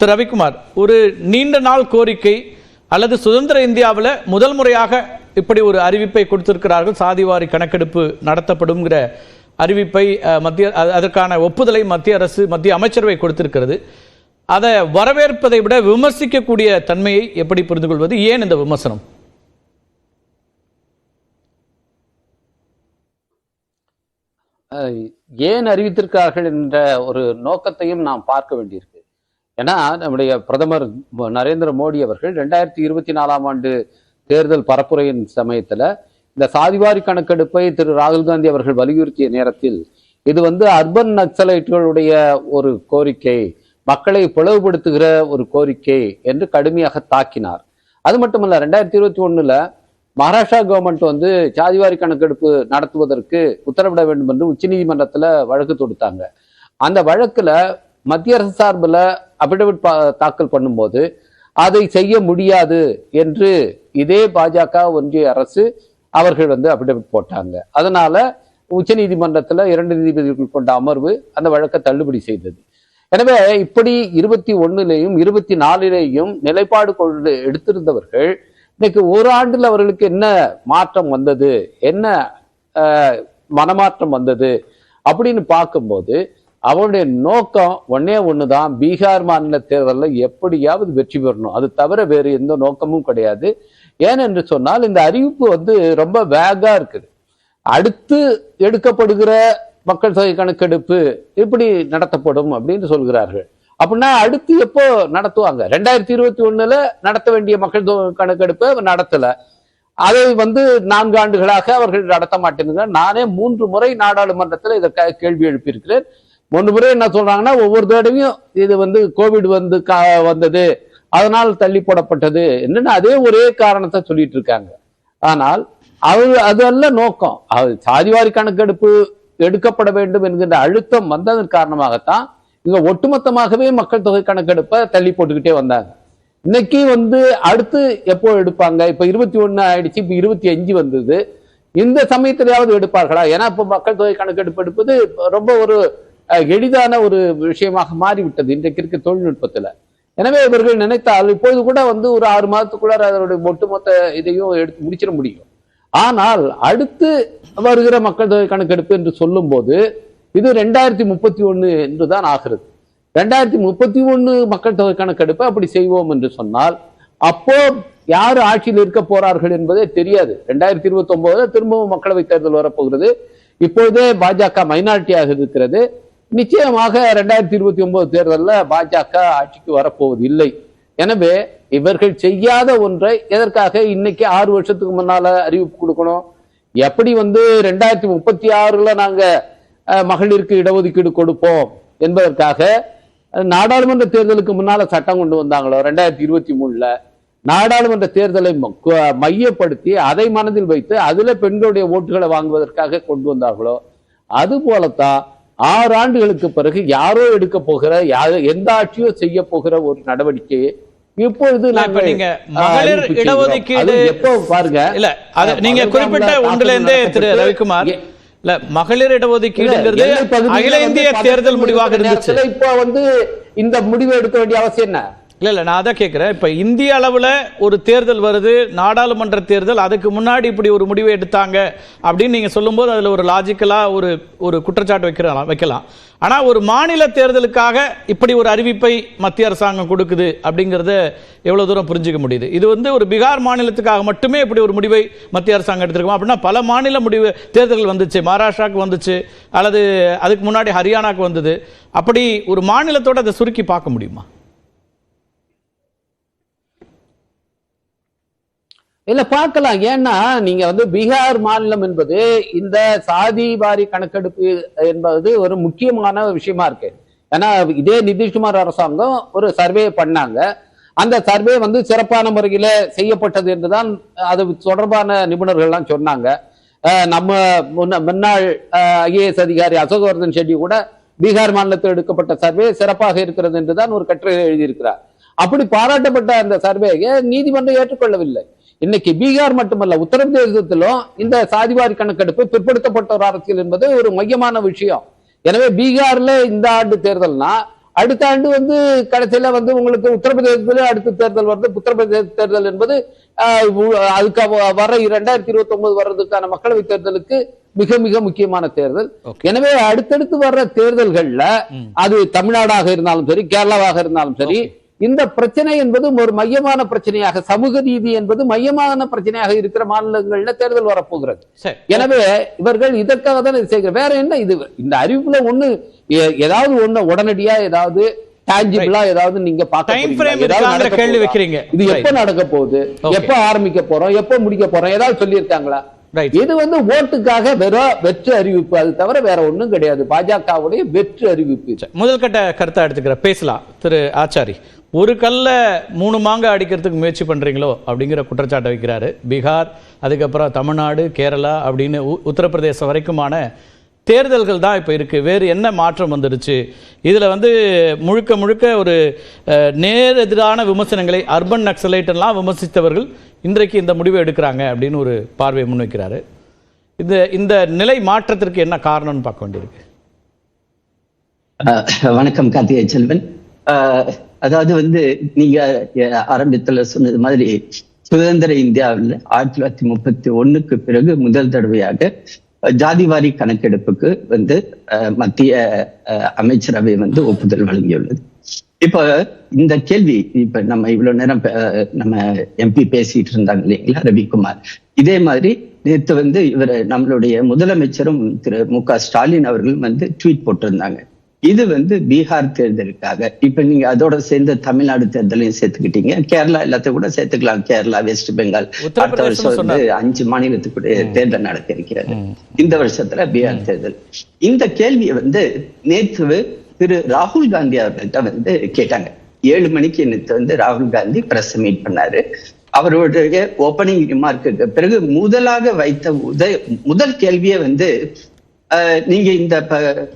திரு ரவிக்குமார் ஒரு நீண்ட நாள் கோரிக்கை அல்லது சுதந்திர இந்தியாவில் முதல் முறையாக இப்படி ஒரு அறிவிப்பை கொடுத்திருக்கிறார்கள். சாதிவாரி கணக்கெடுப்பு நடத்தப்படும்ங்கிற அறிவிப்பை மத்திய அதற்கான ஒப்புதலை மத்திய அரசு மத்திய அமைச்சரவை கொடுத்திருக்கிறது. அதை வரவேற்பதை விட விமர்சிக்கக்கூடிய தன்மையை எப்படி புரிந்து கொள்வது? ஏன் இந்த விமர்சனம்? ஏன் அறிவித்திருக்கிறார்கள் என்ற ஒரு நோக்கத்தையும் நாம் பார்க்க வேண்டியிருக்கு ஏன்னா நம்முடைய பிரதமர் நரேந்திர மோடி அவர்கள் ரெண்டாயிரத்தி இருபத்தி நாலாம் ஆண்டு தேர்தல் பரப்புரையின் சமயத்தில் இந்த சாதிவாரி கணக்கெடுப்பை திரு ராகுல் காந்தி அவர்கள் வலியுறுத்திய நேரத்தில் இது வந்து அர்பன் நக்சலைட்டுகளுடைய ஒரு கோரிக்கை மக்களை பிளவுபடுத்துகிற ஒரு கோரிக்கை என்று கடுமையாக தாக்கினார். அது மட்டுமல்ல ரெண்டாயிரத்தி இருபத்தி ஒன்றில் மகாராஷ்டிரா கவர்மெண்ட் வந்து சாதிவாரி கணக்கெடுப்பு நடத்துவதற்கு உத்தரவிட வேண்டும் என்று உச்சநீதிமன்றத்தில் வழக்கு தொடுத்தாங்க. அந்த வழக்கில் மத்திய அரசு சார்பில் அபிடவிட் தாக்கல் பண்ணும்போது அதை செய்ய முடியாது என்று இதே பாஜக ஒன்றிய அரசு அவர்கள் வந்து அபிடவிட் போட்டாங்க. அதனால உச்சநீதிமன்றத்துல இரண்டு நீதிபதிகள் கொண்ட அமர்வு அந்த வழக்கை தள்ளுபடி செய்தது. எனவே இப்படி இருபத்தி ஒன்னுலேயும் இருபத்தி நாலிலேயும் நிலைப்பாடு கொண்டு எடுத்திருந்தவர்கள் இன்னைக்கு ஒரு ஆண்டில் அவர்களுக்கு என்ன மாற்றம் வந்தது? என்ன மனமாற்றம் வந்தது? அப்படின்னு பார்க்கும்போது அவருடைய நோக்கம் ஒன்னே தான் பீகார் மாநில தேர்தலில் எப்படியாவது வெற்றி பெறணும். அது தவிர வேறு எந்த நோக்கமும் கிடையாது. ஏனென்று சொன்னால் இந்த அறிவிப்பு வந்து ரொம்ப வேகா இருக்குது. அடுத்து எடுக்கப்படுகிற மக்கள் தொகை கணக்கெடுப்பு இப்படி நடத்தப்படும் அப்படின்னு சொல்கிறார்கள். அப்படின்னா அடுத்து எப்போ நடத்துவாங்க? ரெண்டாயிரத்தி இருபத்தி ஒண்ணுல நடத்த வேண்டிய மக்கள் தொகை கணக்கெடுப்பை நடத்தல. அதை வந்து நான்கு ஆண்டுகளாக அவர்கள் நடத்த மாட்டேங்கிறார் நானே மூன்று முறை நாடாளுமன்றத்தில் இதற்காக கேள்வி எழுப்பியிருக்கிறேன். ஒன்று முறை என்ன சொல்றாங்கன்னா ஒவ்வொரு தடவையும் இது வந்து கோவிட் வந்து கா- வந்தது. அதனால் தள்ளி போடப்பட்டது என்னன்னு அதே ஒரே காரணத்தை சொல்லிட்டு இருக்காங்க. ஆனால் அது அதல்ல நோக்கம். அது சாதிவாரி கணக்கெடுப்பு எடுக்கப்பட வேண்டும் என்கின்ற அழுத்தம் வந்ததன் காரணமாகத்தான் இங்க ஒட்டுமொத்தமாகவே மக்கள் தொகை கணக்கெடுப்பை தள்ளி போட்டுக்கிட்டே வந்தாங்க. இன்னைக்கு வந்து அடுத்து எப்போ எடுப்பாங்க? இப்ப இருபத்தி ஒன்னு ஆயிடுச்சு இப்ப இருபத்தி அஞ்சு வந்தது. இந்த சமயத்திலேயாவது எடுப்பார்களா? ஏன்னா இப்ப மக்கள் தொகை கணக்கெடுப்பு எடுப்பது ரொம்ப ஒரு எளிதான ஒரு விஷயமாக மாறிவிட்டது இன்றைக்கு இருக்க தொழில்நுட்பத்தில். எனவே இவர்கள் நினைத்தால் இப்பொழுது கூட வந்து ஒரு ஆறு மாதத்துக்குள்ளார அதனுடைய ஒட்டுமொத்த இதையும் எடுத்து முடிச்சிட முடியும். ஆனால் அடுத்து வருகிற மக்கள் தொகை கணக்கெடுப்பு என்று சொல்லும்போது இது ரெண்டாயிரத்தி முப்பத்தி ஒன்று என்று தான் ஆகிறது. ரெண்டாயிரத்தி முப்பத்தி ஒன்று மக்கள் தொகை கணக்கெடுப்பு அப்படி செய்வோம் என்று சொன்னால் அப்போ யார் ஆட்சியில் இருக்க போறார்கள் என்பதே தெரியாது. ரெண்டாயிரத்தி இருபத்தி ஒன்பதுல திரும்பவும் மக்களவை தேர்தல் வரப்போகிறது. இப்பொழுதே பாஜக மைனாரிட்டியாக இருக்கிறது. நிச்சயமாக ரெண்டாயிரத்தி இருபத்தி ஒன்பது தேர்தலில் பாஜக ஆட்சிக்கு வரப்போவது இல்லை எனவே இவர்கள் செய்யாத ஒன்றை எதற்காக இன்னைக்கு ஆறு வருஷத்துக்கு முன்னால அறிவிப்பு கொடுக்கணும்? எப்படி வந்து ரெண்டாயிரத்தி முப்பத்தி ஆறுல நாங்க மகளிருக்கு இடஒதுக்கீடு கொடுப்போம் என்பதற்காக நாடாளுமன்ற தேர்தலுக்கு முன்னால சட்டம் கொண்டு வந்தாங்களோ ரெண்டாயிரத்தி இருபத்தி மூணுல? நாடாளுமன்ற தேர்தலை ம- மையப்படுத்தி அதை மனதில் வைத்து அதுல பெண்களுடைய ஓட்டுகளை வாங்குவதற்காக கொண்டு வந்தார்களோ? அது போலத்தான் ஆறு ஆண்டுகளுக்கு பிறகு யாரோ எடுக்க போகிற யாரோ எந்த ஆட்சியோ செய்ய போகிற ஒரு நடவடிக்கையை இப்பொழுது நீங்க மகளிர். இடஒதுக்கீடு- எப்போ பாருங்க. இல்ல அது நீங்க குறிப்பிட்ட தாக்குதல் ஒன்றுல இருந்தே திரு ரவிக்குமார். இல்ல மகளிர் இடஒதுக்கீடுங்கிறது அகில இந்திய தேர்தல் முடிவாக இருந்துச்சு. இப்போ வந்து இந்த முடிவு எடுக்க வேண்டிய அவசியம் என்ன? இல்லை இல்லை நான் அதான் கேட்குறேன் இப்போ இந்திய அளவில் ஒரு தேர்தல் வருது நாடாளுமன்ற தேர்தல் அதுக்கு முன்னாடி இப்படி ஒரு முடிவை எடுத்தாங்க அப்படின்னு நீங்கள் சொல்லும்போது அதில் ஒரு லாஜிக்கலாக ஒரு ஒரு குற்றச்சாட்டு வைக்கலாம் வைக்கலாம். ஆனால் ஒரு மாநில தேர்தலுக்காக இப்படி ஒரு அறிவிப்பை மத்திய அரசாங்கம் கொடுக்குது அப்படிங்கிறத எவ்வளோ தூரம் புரிஞ்சுக்க முடியுது? இது வந்து ஒரு பீகார் மாநிலத்துக்காக மட்டுமே இப்படி ஒரு முடிவை மத்திய அரசாங்கம் எடுத்திருக்கோம்? அப்படின்னா பல மாநில முடிவு தேர்தல்கள் வந்துச்சு. மகாராஷ்டிராவுக்கு வந்துச்சு அல்லது அதுக்கு முன்னாடி ஹரியானாக்கு வந்தது. அப்படி ஒரு மாநிலத்தோடு அதை சுருக்கி பார்க்க முடியுமா? இல்ல பார்க்கலாம். ஏன்னா நீங்க வந்து பீகார் மாநிலம் என்பது இந்த சாதி வாரி கணக்கெடுப்பு என்பது ஒரு முக்கியமான விஷயமா இருக்கு. ஏன்னா இதே நிதிஷ்குமார் அரசாங்கம் ஒரு சர்வே பண்ணாங்க. அந்த சர்வே வந்து சிறப்பான முறையில செய்யப்பட்டது என்றுதான் அது தொடர்பான நிபுணர்கள்லாம் சொன்னாங்க. நம்ம முன்ன- முன்னாள் ஐஏஎஸ் அதிகாரி அசோகவர்தன் ஷெட்டி கூட பீகார் மாநிலத்தில் எடுக்கப்பட்ட சர்வே சிறப்பாக இருக்கிறது என்றுதான் ஒரு கட்டுரை எழுதியிருக்கிறார். அப்படி பாராட்டப்பட்ட அந்த சர்வேயை நீதிமன்றம் ஏற்றுக்கொள்ளவில்லை. இன்னைக்கு பீகார் மட்டுமல்ல உத்தரப்பிரதேசத்திலும் இந்த சாதிவாரி கணக்கெடுப்பு பிற்படுத்தப்பட்ட ஒரு அரசியல் என்பது ஒரு மையமான விஷயம் எனவே பீகார்ல இந்த ஆண்டு தேர்தல்னா அடுத்த ஆண்டு வந்து கடைசியில வந்து உங்களுக்கு உத்தரப்பிரதேசத்துல அடுத்த தேர்தல் வருது உத்தரப்பிரதேச தேர்தல் என்பது அதுக்கு வர இரண்டாயிரத்தி இருபத்தி ஒன்பது வர்றதுக்கான மக்களவை தேர்தலுக்கு மிக மிக முக்கியமான தேர்தல். எனவே அடுத்தடுத்து வர்ற தேர்தல்கள்ல. அது தமிழ்நாடாக இருந்தாலும் சரி கேரளாவாக இருந்தாலும் சரி இந்த பிரச்சனை என்பது ஒரு மையமான பிரச்சனையாக சமூக நீதி என்பது மையமான பிரச்சனையாக இருக்கிற மாநிலங்கள்ல தேர்தல் வரப்போகிறது. எனவே இவர்கள் இதற்காக தான் இது செய்கிறார். வேற என்ன இது? இந்த அறிவிப்புல ஒண்ணு ஏதாவது ஒண்ணு உடனடியா ஏதாவது டான்ஜிபிளா ஏதாவது நீங்க கேள்வி? வைக்கிறீங்க. இது எப்ப நடக்க போகுது. எப்ப ஆரம்பிக்க போறோம்? எப்ப முடிக்க போறோம்? ஏதாவது சொல்லியிருக்காங்களா? இது வந்து ஓட்டுக்காக வெறும் வெற்று அறிவிப்பு அது தவிர வேற ஒண்ணும் கிடையாது. பாஜகவுடைய வெற்று அறிவிப்பு. முதல் கட்ட கருத்தை எடுத்துக்கிற பேசலாம். திரு ஆச்சாரி. ஒரு கல்ல மூணு மாங்காய் அடிக்கிறதுக்கு முயற்சி பண்றீங்களோ அப்படிங்கிற குற்றச்சாட்டை வைக்கிறாரு. பீகார் அதுக்கப்புறம் தமிழ்நாடு கேரளா அப்படின்னு உத்தரப்பிரதேசம் வரைக்குமான தேர்தல்கள் தான் இப்போ இருக்கு. வேறு என்ன மாற்றம் வந்துடுச்சு இதுல வந்து முழுக்க முழுக்க ஒரு அஹ், நேர் எதிரான விமர்சனங்களை அர்பன் நக்சலைட் எல்லாம் விமர்சித்தவர்கள் இன்றைக்கு இந்த முடிவை எடுக்கிறாங்க அப்படின்னு ஒரு பார்வையை முன்வைக்கிறாரு இந்த இந்த நிலை மாற்றத்திற்கு என்ன காரணம்னு பார்க்க வேண்டியிருக்கு. வணக்கம் கார்த்திகை செல்வன். அதாவது வந்து நீங்க ஆரம்பத்துல சொன்னது மாதிரி சுதந்திர இந்தியாவில் ஆயிரத்தி தொள்ளாயிரத்தி முப்பத்தி ஒண்ணுக்கு பிறகு முதல் தடவையாக ஜாதிவாரி கணக்கெடுப்புக்கு வந்து அஹ், மத்திய அஹ், அமைச்சரவை வந்து ஒப்புதல் வழங்கியுள்ளது. இப்ப இந்த கேள்வி இப்ப நம்ம இவ்வளவு நேரம் நம்ம எம்பி பேசிட்டு இருந்தாங்க இல்லைங்களா ரவிக்குமார். இதே மாதிரி நேத்து வந்து இவர் நம்மளுடைய முதலமைச்சரும் திரு மு க ஸ்டாலின் அவர்களும் வந்து ட்வீட் போட்டிருந்தாங்க. இது வந்து பீகார் தேர்தலுக்காக. இப்ப நீங்க அதோட சேர்ந்து தமிழ்நாடு தேர்தலையும் சேர்த்துக்கிட்டீங்க. கேரளா எல்லாத்தையும் கூட சேர்த்துக்கலாம். கேரளா வெஸ்ட் பெங்கால் அடுத்த வருஷம் வந்து. அஞ்சு மாநிலத்துக்குடைய தேர்தல் நடக்க இருக்கிறது. இந்த வருஷத்துல பீகார் தேர்தல். இந்த கேள்வியை வந்து நேற்று திரு ராகுல் காந்தி அவர்கள்ட்ட வந்து கேட்டாங்க. ஏழு மணிக்கு நேற்று வந்து ராகுல் காந்தி பிரஸ் மீட் பண்ணாரு. அவருடைய ஓப்பனிங் ரிமார்க்குக்கு பிறகு முதலாக வைத்த உத முதல் கேள்வியே வந்து நீங்க இந்த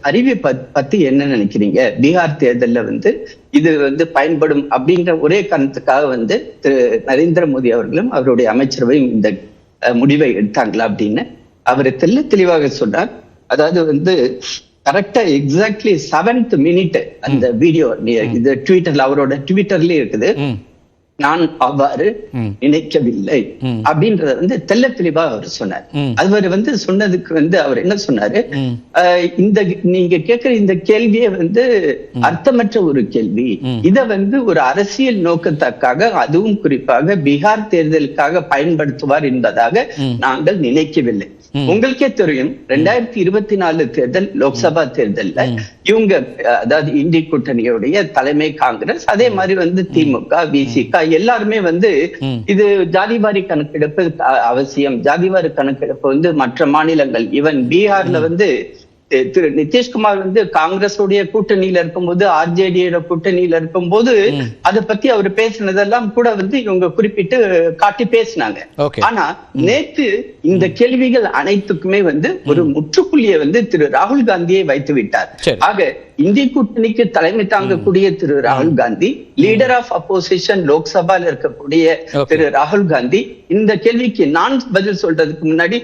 அறிவிப்பை பத்தி என்ன நினைக்கிறீங்க? பீகார் தேர்தல்ல வந்து இது வந்து பயன்படும் அப்படின்ற ஒரே காரணத்துக்காக வந்து திரு நரேந்திர மோடி அவர்களும் அவருடைய அமைச்சரவையும் இந்த முடிவை எடுத்தாங்களா அப்படின்னு அவர் தெல்ல தெளிவாக சொன்னார் அதாவது வந்து கரெக்டா எக்ஸாக்ட்லி செவன்த் மினிட் அந்த வீடியோ இது ட்விட்டர்ல அவரோட ட்விட்டர்லயே இருக்குது. நான் அவ்வாறு. நினைக்கவில்லை. அப்படின்றத வந்து தெல்ல தெளிவா அவர் சொன்னார். அவர் வந்து சொன்னதுக்கு வந்து அவர் என்ன சொன்னாரு இந்த நீங்க கேட்கிற இந்த கேள்வியே வந்து அர்த்தமற்ற ஒரு கேள்வி. இத வந்து ஒரு அரசியல் நோக்கத்துக்காக அதுவும் குறிப்பாக பீகார் தேர்தலுக்காக பயன்படுத்துவார் என்பதாக. நாங்கள் நினைக்கவில்லை. உங்களுக்கே தெரியும் ரெண்டாயிரத்தி இருபத்தி நாலு தேர்தல் லோக்சபா தேர்தல்ல இவங்க அதாவது இந்தி கூட்டணியுடைய தலைமை காங்கிரஸ் அதே மாதிரி வந்து திமுக விசிக எல்லாருமே வந்து. இது ஜாதிவாரி கணக்கெடுப்பு அவசியம். ஜாதிவாரி கணக்கெடுப்பு வந்து மற்ற மாநிலங்கள். ஈவன் பீகார்ல வந்து திரு நிதிஷ்குமார் வந்து காங்கிரஸுடைய கூட்டணியில இருக்கும்போது ஆர்ஜேடியோட கூட்டணியில இருக்கும்போது. அதை பத்தி அவர் பேசினதெல்லாம் கூட வந்து இவங்க குறிப்பிட்டு காட்டி பேசினாங்க. ஆனா நேத்து இந்த கேள்விகள் அனைத்துக்குமே வந்து ஒரு முற்றுப்புள்ளியை வந்து திரு ராகுல் காந்தியை வைத்து விட்டார். ஆக இந்திய கூட்டணிக்கு தலைமை தாங்கக்கூடிய திரு ராகுல் காந்தி லீடர் ஆஃப் அப்போசிஷன் லோக்சபால இருக்கக்கூடிய. திரு ராகுல் காந்தி இந்த கேள்விக்கு நான் பதில் சொல்றதுக்கு முன்னாடி